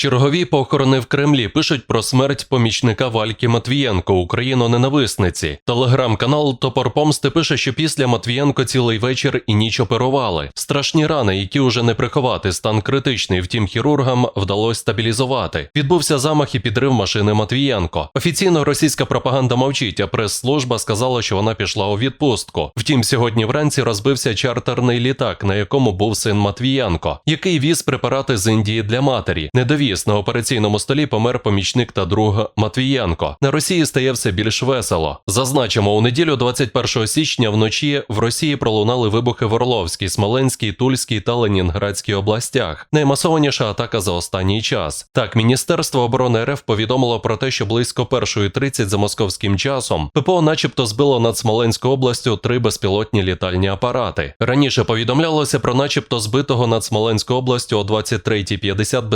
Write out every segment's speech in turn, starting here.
Чергові похорони в Кремлі пишуть про смерть помічника Вальки Матвієнко, україно-ненависниці. Телеграм-канал Топор Помсти пише, що після Матвієнко цілий вечір і ніч оперували. Страшні рани, які уже не приховати, стан критичний, втім хірургам вдалося стабілізувати. Відбувся замах і підрив машини Матвієнко. Офіційно російська пропаганда мовчить, а прес-служба сказала, що вона пішла у відпустку. Втім, сьогодні вранці розбився чартерний літак, на якому був син Матвієнко, який віз препарати з Індії для матері. Недовіз на операційному столі помер помічник та друг Матвієнко. На Росії стає все більш весело. Зазначимо, у неділю 21 січня вночі в Росії пролунали вибухи в Орловській, Смоленській, Тульській та Ленінградській областях. Наймасованіша атака за останній час. Так, Міністерство оборони РФ повідомило про те, що близько 1.30 за московським часом ППО, начебто, збило над Смоленською областю три безпілотні літальні апарати. Раніше повідомлялося про начебто збитого над Смоленською областю о 23.50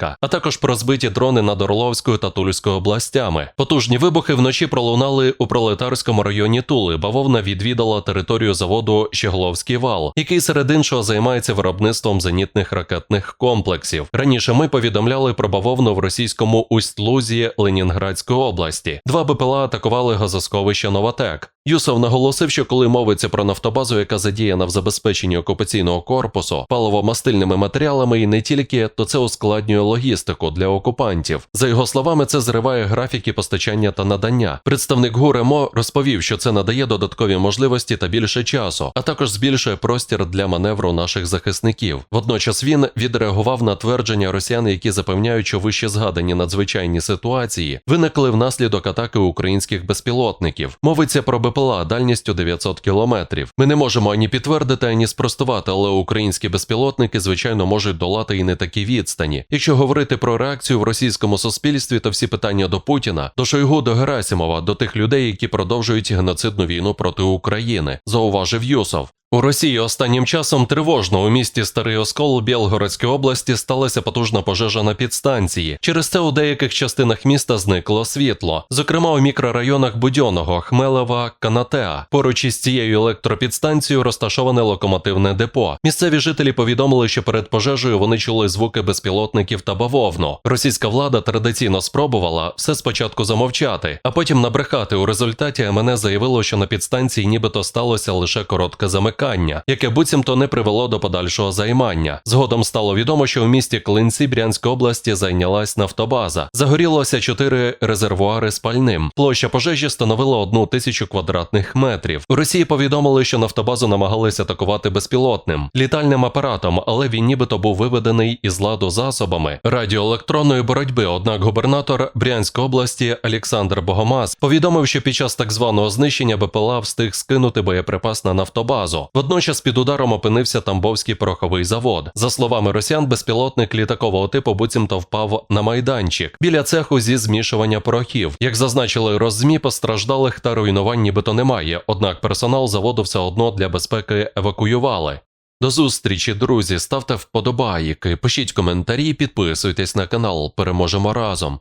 безпілотника, а також про збиті дрони над Орловською та Тульською областями. Потужні вибухи вночі пролунали у пролетарському районі Тули. Бавовна відвідала територію заводу Щегловський вал, який серед іншого займається виробництвом зенітних ракетних комплексів. Раніше ми повідомляли про бавовну в російському Усть-Лузі Ленінградської області. Два БПЛА атакували газосховище Новотек. Юсов наголосив, що коли мовиться про нафтобазу, яка задіяна в забезпеченні окупаційного корпусу паливомастильними матеріалами і не тільки, то це ускладнює логістику для окупантів. За його словами, це зриває графіки постачання та надання. Представник ГУРМО розповів, що це надає додаткові можливості та більше часу, а також збільшує простір для маневру наших захисників. Водночас він відреагував на твердження росіян, які запевняють, що вище згадані надзвичайні ситуації виникли внаслідок атаки українських безпілотників. Мовиться про БПЛА дальністю 900 кілометрів. Ми не можемо ані підтвердити, ані спростувати, але українські безпілотники, звичайно, можуть долати і не такі відстані. Якщо говорити про реакцію в російському суспільстві, та всі питання до Путіна, до Шойгу, до Герасимова, до тих людей, які продовжують геноцидну війну проти України, зауважив Юсов. У Росії останнім часом тривожно у місті Старий Оскол Білгородської області сталася потужна пожежа на підстанції. Через це у деяких частинах міста зникло світло, зокрема у мікрорайонах Будьоного, Хмелева, Канатеа. Поруч із цією електропідстанцією розташоване локомотивне депо. Місцеві жителі повідомили, що перед пожежею вони чули звуки безпілотників та бавовну. Російська влада традиційно спробувала все спочатку замовчати, а потім набрехати. У результаті МН заявило, що на підстанції нібито сталося лише коротке замикання, яке буцімто не привело до подальшого займання. Згодом стало відомо, що в місті Клинці Брянської області зайнялась нафтобаза. Загорілося чотири резервуари з пальним. Площа пожежі становила одну тисячу квадратних метрів. У Росії повідомили, що нафтобазу намагалися атакувати безпілотним літальним апаратом, але він нібито був виведений із ладу засобами радіоелектронної боротьби. Однак губернатор Брянської області Олександр Богомаз повідомив, що під час так званого знищення БПЛА встиг скинути боєприпас на нафтобазу. Водночас під ударом опинився Тамбовський пороховий завод. За словами росіян, безпілотник літакового типу буцімто впав на майданчик біля цеху зі змішування порохів. Як зазначили роззмі, постраждалих та руйнувань нібито немає. Однак персонал заводу все одно для безпеки евакуювали. До зустрічі, друзі. Ставте вподобайки, пишіть коментарі, підписуйтесь на канал. Переможемо разом.